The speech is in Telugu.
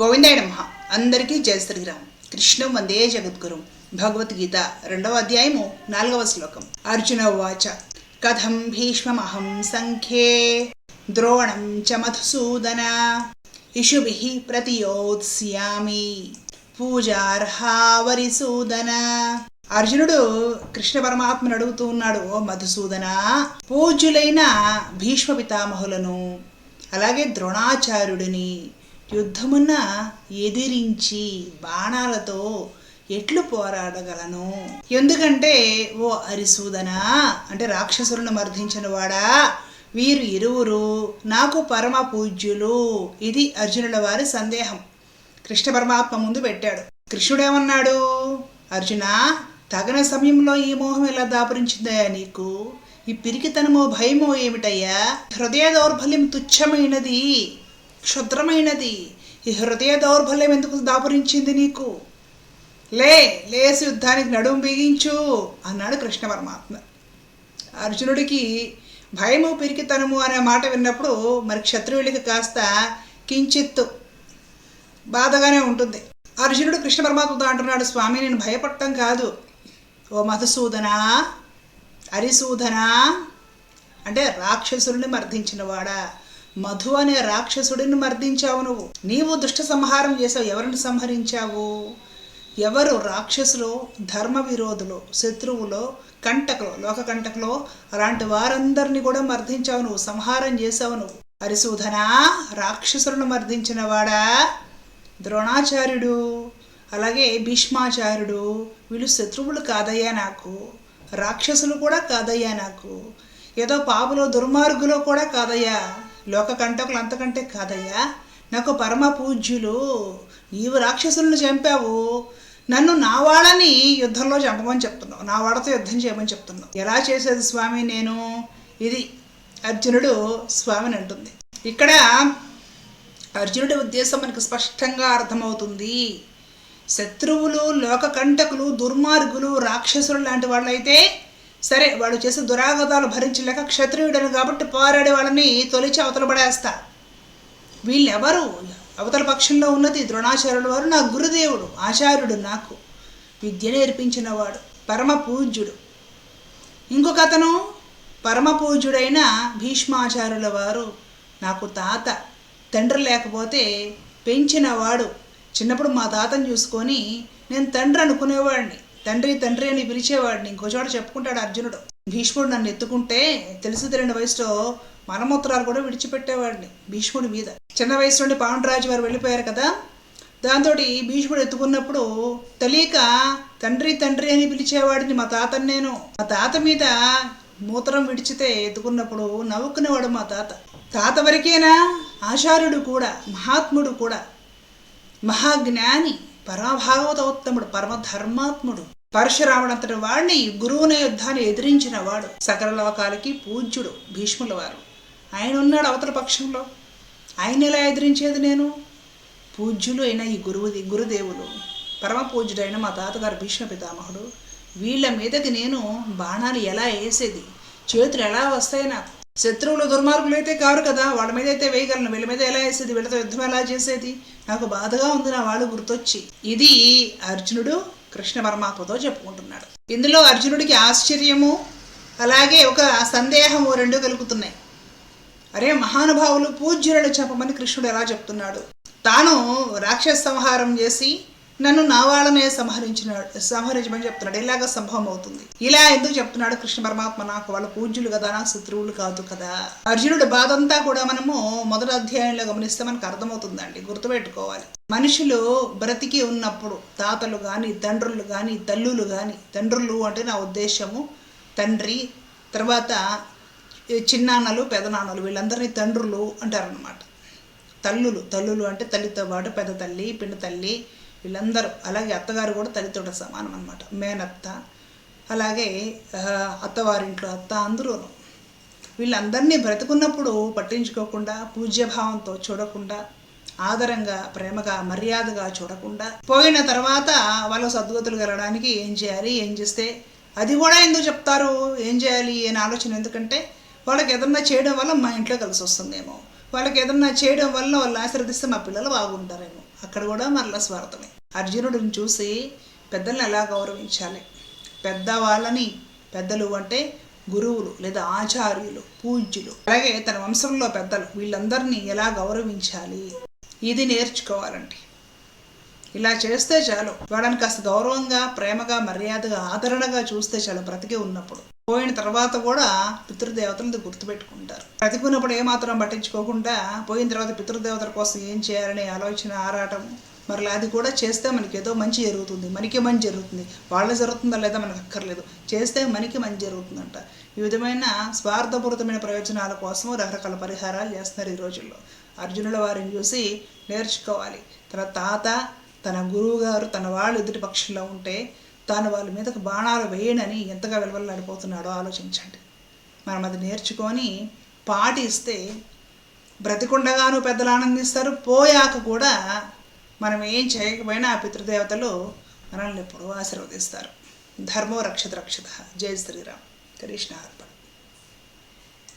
గోవిందాయ నమ అందరికీ జయ శ్రీరామ్. కృష్ణం వందే జగద్గురు. భగవద్గీత రెండవ అధ్యాయము నాలుగవ శ్లోకం. అర్జున వాచ కథం భీష్మమహం సంఖ్యే ద్రోణం చ మధుసూదన ఇషుభిః ప్రతియోత్స్యామి పూజార్హావరిసూదన అర్జునుడు కృష్ణ పరమాత్మను అడుగుతూ ఉన్నాడు ఓ మధుసూదన పూజ్యులైన భీష్మ పితామహులను అలాగే ద్రోణాచార్యుడిని యుద్ధమున ఎదిరించి బాణాలతో ఎట్లు పోరాడగలను? ఎందుకంటే ఓ అరిసూదనా అంటే రాక్షసులను మర్దించిన వాడా? వీరు ఇరువురు నాకు పరమ పూజ్యులు. ఇది అర్జునుల వారి సందేహం. కృష్ణ పరమాత్మ ముందు పెట్టాడు. కృష్ణుడేమన్నాడు? అర్జున తగిన సమయంలో ఈ మోహం ఎలా దాపురించిందయ్యా నీకు? ఈ పిరికితనమో భయమో ఏమిటయ్యా? హృదయ దౌర్బల్యం తుచ్చమైనది. క్షుద్రమైనది. ఈ హృదయ దౌర్బల్యం ఎందుకు దాపురించింది నీకు? లే లేసి యుద్ధానికి నడుము బిగించు అన్నాడు కృష్ణ పరమాత్మ అర్జునుడికి భయము పిరికితనము అనే మాట విన్నప్పుడు మరి క్షత్రియుడికి కాస్త కించిత్తు బాధగానే ఉంటుంది. అర్జునుడు కృష్ణ పరమాత్మతో అంటున్నాడు స్వామి నేను భయపడటం కాదు. ఓ మధుసూదన? హరిసూదనా అంటే రాక్షసుడిని మర్దించినవాడా? మధు అనే రాక్షసుడిని మర్దించావు నువ్వు. నీవు దుష్ట సంహారం చేసావు ఎవరిని సంహరించావు? ఎవరు రాక్షసులు ధర్మ విరోధులు శత్రువులు కంటకులు లోక కంటకులు అలాంటి వారందరినీ కూడా మర్దించావు నువ్వు. సంహారం చేసావు నువ్వు. హరిసూధన రాక్షసులను మర్దించిన వాడా? ద్రోణాచార్యుడు. అలాగే భీష్మాచార్యుడు. వీళ్ళు శత్రువులు కాదయ్యా నాకు. రాక్షసులు కూడా కాదయ్యా నాకు. ఏదో పాపులో దుర్మార్గులో కూడా కాదయ్యా. లోక కంటకులు అంతకంటే కాదయ్యా. నాకు పరమ పూజ్యులు నీవు రాక్షసులను చంపావు. నన్ను నా వాళ్ళని యుద్ధంలో చంపమని చెప్తున్నావు. నా వాళ్ళతో యుద్ధం చేయమని చెప్తున్నావు. ఎలా చేసేది స్వామి నేను? ఇది అర్జునుడు స్వామిని అంటుంది. ఇక్కడ అర్జునుడి ఉద్దేశం మనకు స్పష్టంగా అర్థమవుతుంది. శత్రువులు లోక కంటకులు దుర్మార్గులు రాక్షసులు లాంటి వాళ్ళైతే సరే వాడు చేసే దురాగతాలు భరించలేక క్షత్రియుడని కాబట్టి పోరాడే వాళ్ళని తొలిచి అవతల పడేస్తా. వీళ్ళెవరు? అవతల పక్షంలో ఉన్నది ద్రోణాచార్యుడు వారు నా గురుదేవుడు ఆచార్యుడు నాకు. విద్య నేర్పించినవాడు పరమ పూజ్యుడు. ఇంకొక అతను పరమ పూజ్యుడైన భీష్మాచార్యుల వారు నాకు తాత. తండ్రి లేకపోతే పెంచినవాడు. చిన్నప్పుడు మా తాతను చూసుకొని నేను తండ్రి అనుకునేవాడిని. తండ్రి తండ్రి అని పిలిచేవాడిని ఇంకో చోట చెప్పుకుంటాడు అర్జునుడు. భీష్ముడు నన్ను ఎత్తుకుంటే తెలిసి తెలియని వయసులో మనమూత్రాలు కూడా విడిచిపెట్టేవాడిని భీష్ముడి మీద. చిన్న వయసు నుండి పాండురాజు వారు వెళ్ళిపోయారు కదా. దాంతో భీష్ముడు ఎత్తుకున్నప్పుడు తెలియక తండ్రి తండ్రి అని పిలిచేవాడిని మా తాతని నేను. మా తాత మీద మూత్రం విడిచితే ఎత్తుకున్నప్పుడు నవ్వుకునేవాడు మా తాత. తాత వరకేనా? ఆచార్యుడు కూడా మహాత్ముడు కూడా. మహాజ్ఞాని పరాభాగవతోత్తముడు పరమధర్మాత్ముడు. పరశురాముడంతటి వాడిని గురువునే యుద్ధాన్ని ఎదిరించిన వాడు సకల లోకాలకి పూజ్యుడు భీష్ముల వారు. ఆయన ఉన్నాడు అవతల పక్షంలో. ఆయన ఎలా ఎదిరించేది నేను? పూజ్యులు అయిన ఈ గురువుది గురుదేవులు పరమ పూజ్యుడైన మా తాతగారు భీష్మ పితామహుడు వీళ్ళ మీదకి నేను బాణాలు ఎలా వేసేది? చేతులు ఎలా వస్తాయి నాకు? శత్రువులు దుర్మార్గులు అయితే కారు కదా? వాళ్ళ మీద అయితే వేయగలను. వీళ్ళ మీద ఎలా వేసేది? వీళ్ళతో యుద్ధం ఎలా చేసేది? నాకు బాధగా ఉంది నా వాళ్ళు గుర్తొచ్చి. ఇది అర్జునుడు కృష్ణ పరమాత్మతో చెప్పుకుంటున్నాడు ఇందులో అర్జునుడికి ఆశ్చర్యము అలాగే ఒక సందేహము రెండు కలుగుతున్నాయి. అరే మహానుభావులు పూజ్యులను చెప్పమని కృష్ణుడు ఎలా చెప్తున్నాడు? తాను రాక్షస సంహారం చేసి నన్ను నా వాళ్ళనే సంహరించినాడు సంహరించమని చెప్తున్నాడు. ఇలాగ సంభవం అవుతుంది. ఇలా ఎందుకు చెప్తున్నాడు కృష్ణ పరమాత్మ నాకు వాళ్ళ పూజ్యులు కదా నా శత్రువులు కాదు కదా. అర్జునుడి బాధ అంతా కూడా మనము మొదటి అధ్యాయంలో గమనిస్తే మనకు అర్థమవుతుందండి. గుర్తుపెట్టుకోవాలి. మనుషులు బ్రతికి ఉన్నప్పుడు తాతలు కానీ తండ్రులు కానీ తల్లులు కానీ తండ్రులు అంటే నా ఉద్దేశము తండ్రి తర్వాత చిన్నాన్నలు పెదనాన్నలు వీళ్ళందరినీ తండ్రులు అంటారనమాట తల్లులు తల్లులు అంటే తల్లితో పాటు పెద్ద తల్లి పిన్న తల్లి వీళ్ళందరూ. అలాగే అత్తగారు కూడా తల్లితోట సమానం అనమాట మేనత్త అలాగే అత్తవారింట్లో అత్త అందరూ వీళ్ళందరినీ బ్రతుకున్నప్పుడు పట్టించుకోకుండా పూజ్యభావంతో చూడకుండా ఆదరంగా ప్రేమగా మర్యాదగా చూడకుండా పోయిన తర్వాత వాళ్ళు సద్గతులు కలగడానికి ఏం చేయాలి ఏం చేస్తే అది కూడా ఎందుకు చెప్తారు ఏం చేయాలి అని ఆలోచన ఎందుకంటే వాళ్ళకి ఏదన్నా చేయడం వల్ల మా ఇంట్లో కలిసి వస్తుందేమో. వాళ్ళకి ఏదన్నా చేయడం వల్ల వాళ్ళు ఆశీర్వదిస్తే మా పిల్లలు బాగుంటారేమో. అక్కడ కూడా మరలా స్వార్థమే. అర్జునుడిని చూసి పెద్దల్ని ఎలా గౌరవించాలి? పెద్దవాళ్ళని పెద్దలు అంటే గురువులు లేదా ఆచార్యులు పూజ్యులు. అలాగే తన వంశంలో పెద్దలు వీళ్ళందరినీ ఎలా గౌరవించాలి? ఇది నేర్చుకోవాలండి. ఇలా చేస్తే చాలు. వాళ్ళని కాస్త గౌరవంగా ప్రేమగా మర్యాదగా ఆదరణగా చూస్తే చాలు బ్రతికి ఉన్నప్పుడు. పోయిన తర్వాత కూడా పితృదేవతలను గుర్తుపెట్టుకుంటారు. బ్రతికున్నప్పుడు ఏమాత్రం పట్టించుకోకుండా పోయిన తర్వాత పితృదేవతల కోసం ఏం చేయాలనే ఆలోచన ఆరాటం మరలా అది కూడా చేస్తే మనకి ఏదో మంచి జరుగుతుంది. మనకి మంచి జరుగుతుంది? వాళ్ళ జరుగుతుందా లేదా మనకు అక్కర్లేదు. చేస్తే మనకి మంచి జరుగుతుందంట. ఈ విధమైన స్వార్థపూరితమైన ప్రయోజనాల కోసం రకరకాల పరిహారాలు చేస్తున్నారు ఈ రోజుల్లో. అర్జునుల వారిని చూసి నేర్చుకోవాలి. తన తాత తన గురువు గారు తన వాళ్ళు ఎదుటి పక్షంలో ఉంటే తాను వాళ్ళ మీదకు బాణాలు వేయనని ఎంతగా వెలువలాడిపోతున్నాడో ఆలోచించండి. మనం అది నేర్చుకొని పాటిస్తే బ్రతికుండగాను పెద్దలు ఆనందిస్తారు పోయాక కూడా మనం ఏం చేయకపోయినా ఆ పితృదేవతలు మనల్ని ఎప్పుడూ ఆశీర్వదిస్తారు. ధర్మో రక్షత రక్షత. జై శ్రీరామ్. కృష్ణ అర్పణ.